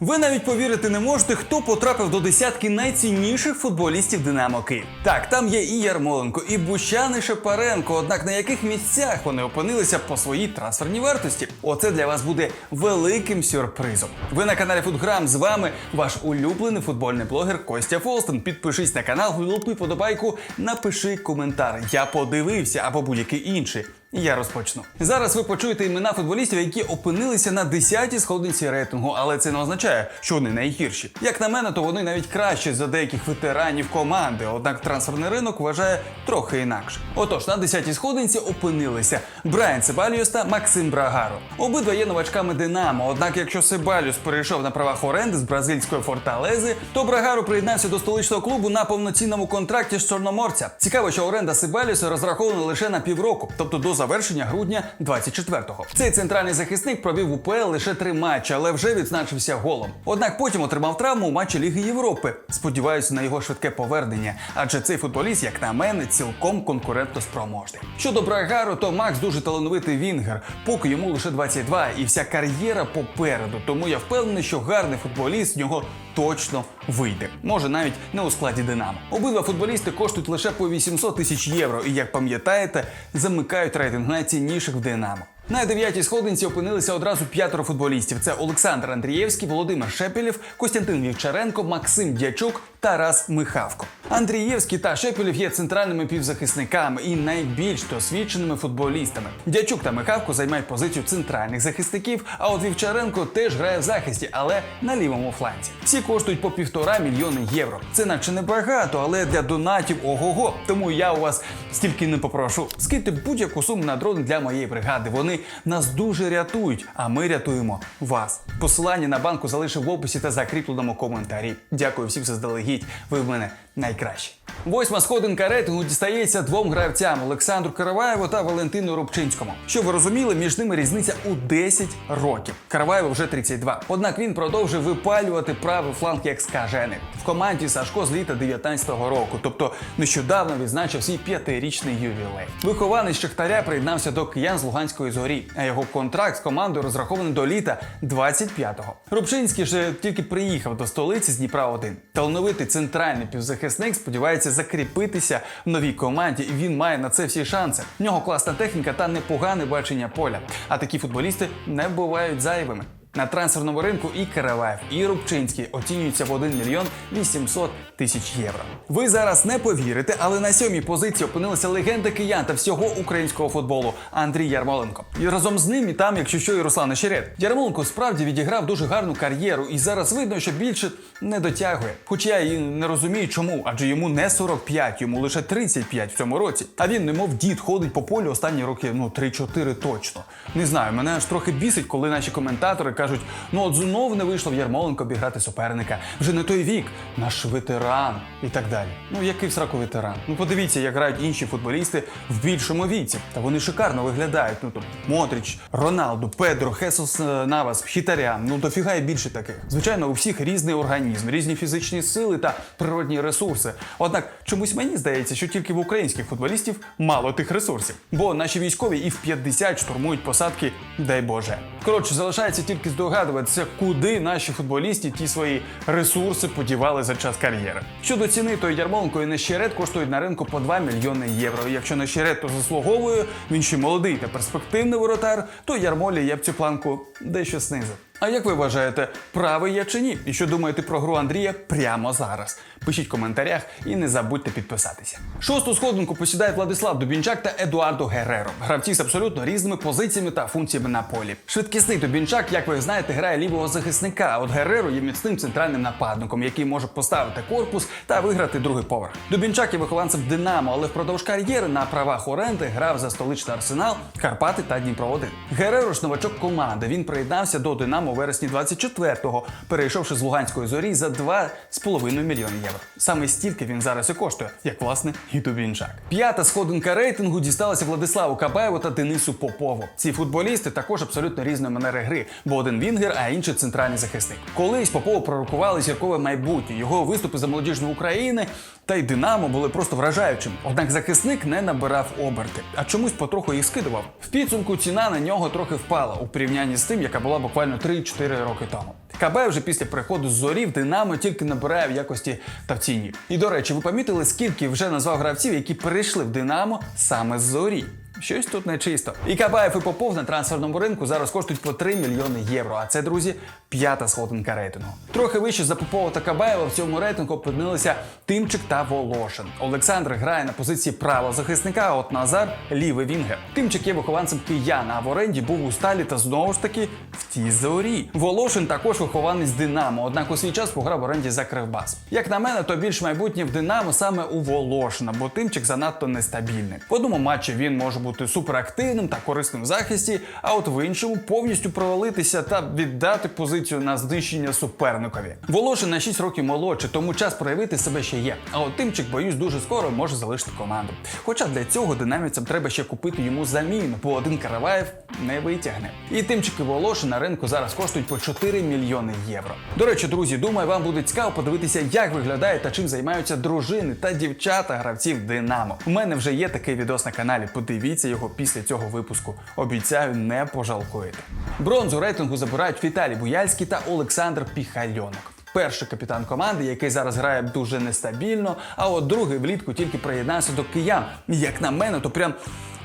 Ви навіть повірити не можете, хто потрапив до десятки найцінніших футболістів Динамо Київ. Так, там є і Ярмоленко, і Бущан, і Шепаренко. Однак на яких місцях вони опинилися по своїй трансферній вартості? Оце для вас буде великим сюрпризом. Ви на каналі Футграм. З вами ваш улюблений футбольний блогер Костя Фолстен. Підпишись на канал, влупи подобайку, напиши коментар. Я подивився або будь-який інший. Я розпочну. Зараз ви почуєте імена футболістів, які опинилися на 10-й сходинці рейтингу, але це не означає, що вони найгірші. Як на мене, то вони навіть краще за деяких ветеранів команди. Однак трансферний ринок вважає трохи інакше. Отож, на 10-й сходинці опинилися Брайан Себаліус та Максим Брагаро. Обидва є новачками Динамо. Однак, якщо Себаліус перейшов на правах оренди з бразильської форталези, то Брагаро приєднався до столичного клубу на повноцінному контракті з Чорноморця. Цікаво, що оренда Себаліуса розрахована лише на півроку, тобто до завершення грудня 24-го. Цей центральний захисник провів УПЛ лише три матчі, але вже відзначився голом. Однак потім отримав травму у матчі Ліги Європи. Сподіваюся на його швидке повернення, адже цей футболіст, як на мене, цілком конкурентоспроможний. Щодо Брагару, то Макс дуже талановитий вінгер, поки йому лише 22 і вся кар'єра попереду. Тому я впевнений, що гарний футболіст з нього точно вийде. Може навіть не у складі Динамо. Обидва футболісти коштують лише по 800 тисяч євро. І як пам'ятаєте, замикають рейтинг найцінніших в Динамо. На дев'ятій сходинці опинилися одразу п'ятеро футболістів: це Олександр Андрієвський, Володимир Шепелєв, Костянтин Вівчаренко, Максим Дячук, Тарас Михавко. Андрієвський та Шепелєв є центральними півзахисниками і найбільш досвідченими футболістами. Дячук та Михавко займають позицію центральних захисників. А от Вівчаренко теж грає в захисті, але на лівому фланці. Всі коштують по півтора мільйони євро. Це наче небагато, але для донатів ого-го. Тому я у вас стільки не попрошу. Скидьте будь-яку суму на дрони для моєї бригади. Вони нас дуже рятують, а ми рятуємо вас. Посилання на банку залишив в описі та закріпленому коментарі. Дякую всім заздалегідь. Ви в мене найкращі. Восьма сходинка рейтингу дістається двом гравцям Олександру Караваєву та Валентину Рубчинському. Щоб ви розуміли, між ними різниця у 10 років. Караваєву вже 32. Однак він продовжує випалювати правий фланг як скажений. В команді Сашко з літа 19-го року, тобто нещодавно відзначив свій п'ятирічний ювілей. Вихованець Шахтаря приєднався до киян з Луганської зорі, а його контракт з командою розрахований до літа 25-го. Рубчинський ж тільки приїхав до столиці з Дніпра 1 Талановитий центральний півзахисник сподівається закріпитися в новій команді, і він має на це всі шанси. В нього класна техніка та непогане бачення поля. А такі футболісти не бувають зайвими. На трансферному ринку і Караваєв, і Рубчинський оцінюються в 1 мільйон 800 тисяч євро. Ви зараз не повірите, але на сьомій позиції опинилася легенда киян та всього українського футболу Андрій Ярмоленко. І разом з ним і там, якщо що, і Руслан Ощерет. Ярмоленко справді відіграв дуже гарну кар'єру, і зараз видно, що більше не дотягує. Хоча я і не розумію, чому, адже йому не 45, йому лише 35 в цьому році. А він, немов дід, ходить по полю останні роки, ну 3-4 точно. Не знаю, мене аж трохи бісить, коли наші коментатори кажуть: ну от знов не вийшло в Ярмоленко обіграти суперника. Вже не той вік, наш ветеран і так далі. Ну який в сраку ветеран? Ну подивіться, як грають інші футболісти в більшому віці. Та вони шикарно виглядають. Ну там Модріч, Роналду, Педро, Хесус е, Навас, Хітарян. Ну дофіга більше таких. Звичайно, у всіх різний організм, різні фізичні сили та природні ресурси. Однак чомусь мені здається, що тільки в українських футболістів мало тих ресурсів. Бо наші військові і в 50 штурмують посадки, дай Боже. Коротше, залишається тільки здогадуватися, куди наші футболісти ті свої ресурси подівали за час кар'єри. Щодо ціни, то ярмонко і Нещерет коштують на ринку по 2 мільйони євро. І Якщо Нещерет то заслуговує, він ще молодий та перспективний воротар, то Ярмолі я б цю планку дещо снизив. А як ви вважаєте, правий я чи ні? І що думаєте про гру Андрія прямо зараз? Пишіть в коментарях і не забудьте підписатися. Шосту сходинку посідає Владислав Дубінчак та Едуардо Гереро. Гравці з абсолютно різними позиціями та функціями на полі. Швидкісний Дубінчак, як ви знаєте, грає лівого захисника. а От Гереро є міцним центральним нападником, який може поставити корпус та виграти другий поверх. Дубінчак є вихованцем Динамо, але впродовж кар'єри на правах оренди грав за столичний арсенал, Карпати та Дніпро 1 Гереро ж новачок команди. Він приєднався до Динамо у вересні 24-го, перейшовши з Луганської зорі за 2,5 мільйони євро. Саме стільки він зараз і коштує, як власне і. П'ята сходинка рейтингу дісталася Владиславу Кабаєву та Денису Попову. Ці футболісти також абсолютно різної манери гри, бо один вінгер, а інший центральний захисник. Колись Попову пророкували зіркове майбутнє. Його виступи за молодіжну України та й Динамо були просто вражаючим. Однак захисник не набирав оберти, а чомусь потроху їх скидував. В підсумку ціна на нього трохи впала у порівнянні з тим, яка була буквально 3 3-4 роки тому. КБ вже після приходу з зорі в Динамо тільки набирає в якості та в ціні. І до речі, ви помітили, скільки вже назвав гравців, які перейшли в Динамо саме з зорі. Щось тут нечисто. І Кабаєв і Попов на трансферному ринку зараз коштують по 3 мільйони євро. А це, друзі, п'ята сходинка рейтингу. Трохи вище за Попова та Кабаєва в цьому рейтингу опинилися Тимчик та Волошин. Олександр грає на позиції правого захисника, а от Назар лівий вінгер. Тимчик є вихованцем кияна, а в оренді був у сталі та знову ж таки в тій зорі. Волошин також вихованець Динамо, однак у свій час пограв в оренді за Кривбас. Як на мене, то більш майбутнє в Динамо саме у Волошина, бо Тимчик занадто нестабільний. В одному матчі він може бути суперактивним та корисним в захисті, а от в іншому повністю провалитися та віддати позицію на знищення суперникові. Волошин на 6 років молодше, тому час проявити себе ще є. А от Тимчик, боюсь, дуже скоро може залишити команду. Хоча для цього динамівцям треба ще купити йому заміну, бо один Караваєв не витягне. І Тимчик і Волошин на ринку зараз коштують по 4 мільйони євро. До речі, друзі, думаю, вам буде цікаво подивитися, як виглядає та чим займаються дружини та дівчата гравців Динамо. У мене вже є такий відос на каналі. Подивіться його після цього випуску. Обіцяю, не пожалкуєте. Бронзу рейтингу забирають Віталій Буяльський та Олександр Піхальонок. Перший капітан команди, який зараз грає дуже нестабільно, а от другий влітку тільки приєднався до киян. Як на мене, то прям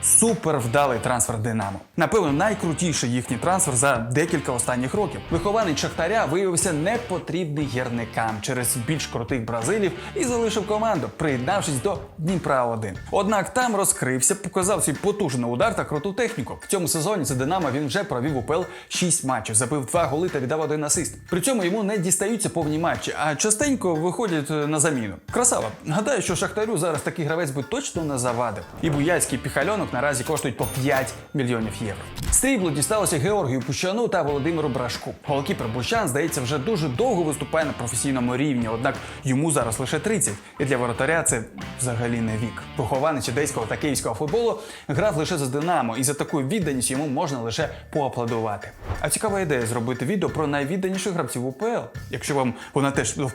супер вдалий трансфер Динамо. Напевно, найкрутіший їхній трансфер за декілька останніх років. Вихованець Шахтаря виявився непотрібний гірникам через більш крутих бразилів і залишив команду, приєднавшись до Дніпра 1 Однак там розкрився, показав свій потужний удар та круту техніку. В цьому сезоні за Динамо він вже провів УПЛ 6 матчів, забив 2 голи та віддав один асист. При цьому йому не дістаються повні матчі, а частенько виходять е, на заміну. Красава. Гадаю, що Шахтарю зараз такий гравець би точно не завадив. І Буяцький піхальонок наразі коштують по 5 мільйонів євро. Срібло дісталося Георгію Пущану та Володимиру Брашку. Голкіпер Бущан, здається, вже дуже довго виступає на професійному рівні, однак йому зараз лише 30. І для воротаря це взагалі не вік. Вихованець одеського та київського футболу грав лише за Динамо, і за таку відданість йому можна лише поаплодувати. А цікава ідея зробити відео про найвідданіших гравців УПЛ. Якщо вам вона теж до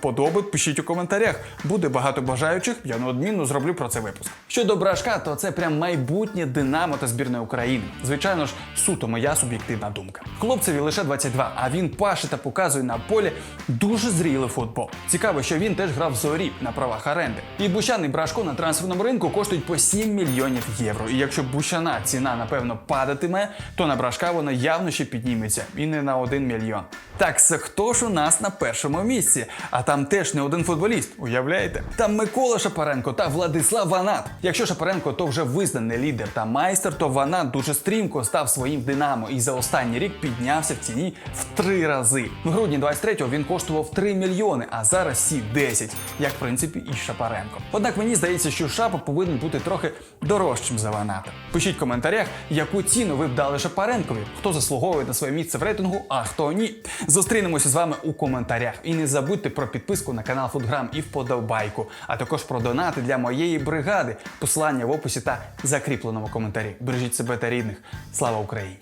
пишіть у коментарях. Буде багато бажаючих, я неодмінно зроблю про це випуск. Щодо брашка, то це прям майбутнє Динамо та збірної України. Звичайно ж, суто моя суб'єктивна думка. Хлопцеві лише 22, а він паше та показує на полі дуже зрілий футбол. Цікаво, що він теж грав в зорі на правах оренди. І Бущан Брашко на трансферному ринку коштують по 7 мільйонів євро. І якщо Бущана ціна напевно падатиме, то на Брашка вона явно ще підніметься і не на 1 мільйон. Так, це хто ж у нас на першому місці? А там теж не один футболіст, уявляєте? Там Микола Шапаренко та Владислав Ванат. Якщо Шапаренко то вже визнаний лідер та майстер, то Ванат дуже стрімко став своїм Динамо і за останній рік піднявся в ціні в три рази. В грудні 23-го він коштував 3 мільйони, а зараз всі 10, як в принципі і Шапаренко. Однак мені здається, що Шапа повинен бути трохи дорожчим за Ваната. Пишіть в коментарях, яку ціну ви б дали Шапаренкові, хто заслуговує на своє місце в рейтингу, а хто ні. Зустрінемося з вами у коментарях. І не забудьте про підписку на канал Фудграм і вподобайку, а також про донати для моєї бригади. Посилання в описі та закріпленому коментарі. Бережіть себе та рідних. Слава Україні!